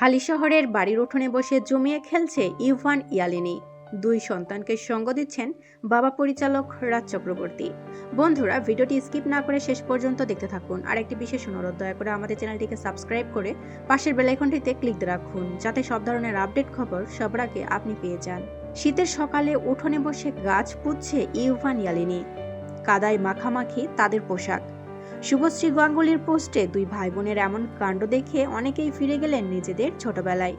হালি শহরের বাড়ির উঠোনে বসে জমিয়ে খেলছে ইভান ইয়ালিনী। দুই সন্তানকে সঙ্গ দিচ্ছেন বাবা পরিচালক রাজ চক্রবর্তী। বন্ধুরা, ভিডিওটি স্কিপ না করে শেষ পর্যন্ত দেখতে থাকুন। আর একটি বিশেষ অনুরোধ, দয়া করে আমাদের চ্যানেলটিকে সাবস্ক্রাইব করে পাশের বেলাইকনটিতে ক্লিক রাখুন, যাতে সব ধরনের আপডেট খবর সবার আগে আপনি পেয়ে যান। শীতের সকালে উঠোনে বসে গাছ পুঁতছে ইউভান ইয়ালিনী। কাদায় মাখামাখি তাদের পোশাক। শুভশ্রী গাঙ্গুলির পোস্টে দুই ভাই বোনের এমন কাণ্ড দেখে অনেকেই ফিরে গেলেন নিজেদের ছোটবেলায়।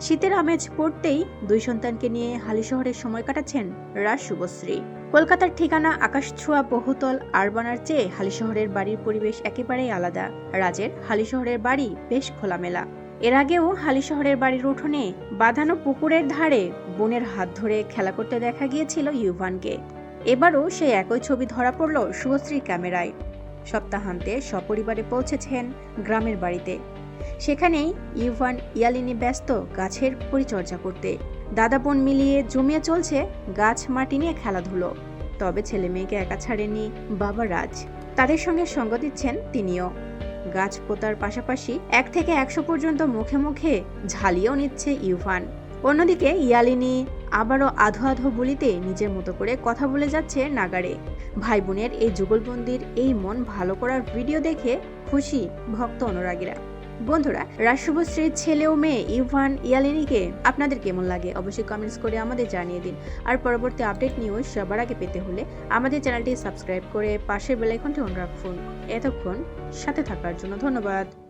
শীতের আমেজ পড়তেই দুই সন্তানকে নিয়ে হালি শহরে সময় কাটাচ্ছেন রাজ শুভশ্রী। কলকাতার ঠিকানা আকাশ ছোঁয়া বহুতল আরবানার চেয়ে হালি শহরের বাড়ির পরিবেশ একেবারেই আলাদা। রাজের হালি শহরের বাড়ি বেশ খোলামেলা। এর আগেও হালি শহরের বাড়ির উঠোনে বাঁধানো পুকুরের ধারে বোনের হাত ধরে খেলা করতে দেখা গিয়েছিল ইউভানকে। এবারও সেই একই ছবি ধরা পড়ল শুভশ্রীর ক্যামেরায়। সপ্তাহান্তে সপরিবারে পৌঁছেছেন গ্রামের বাড়িতে। সেখানেই ইউভান ইয়ালিনি ব্যস্ত গাছের পরিচর্যা করতে। দাদা বোন মিলিয়ে জমিয়ে চলছে গাছ মাটি নিয়ে খেলাধুলো। তবে ছেলে মেয়েকে একা ছাড়েনি বাবা রাজ। তাদের সঙ্গে সঙ্গ দিচ্ছেন তিনিও। গাছ পোতার পাশাপাশি এক থেকে একশো পর্যন্ত মুখে মুখে ঝালিয়েও নিচ্ছে ইউফান অন্যদিকে ইয়ালিনি আবারও আধো আধো বলিতে নিজের মতো করে কথা বলে যাচ্ছে নাগারে ভাই বোনের এই যুগলবন্দির এই মন ভালো করার ভিডিও দেখে খুশি ভক্ত অনুরাগীরা। বন্ধুরা রাষ্ট্রপতির ছেলে ও মেয়ে ইভান ইয়ালিনিকে আপনাদের কেমন লাগে অবশ্যই কমেন্টস করে আমাদের জানিয়ে দিন। আর পরবর্তী আপডেট নিউজ সবার আগে পেতে হলে আমাদের চ্যানেলটি সাবস্ক্রাইব করে পাশের বেলাইকনটি অন রাখুন। এতক্ষণ সাথে থাকার জন্য ধন্যবাদ।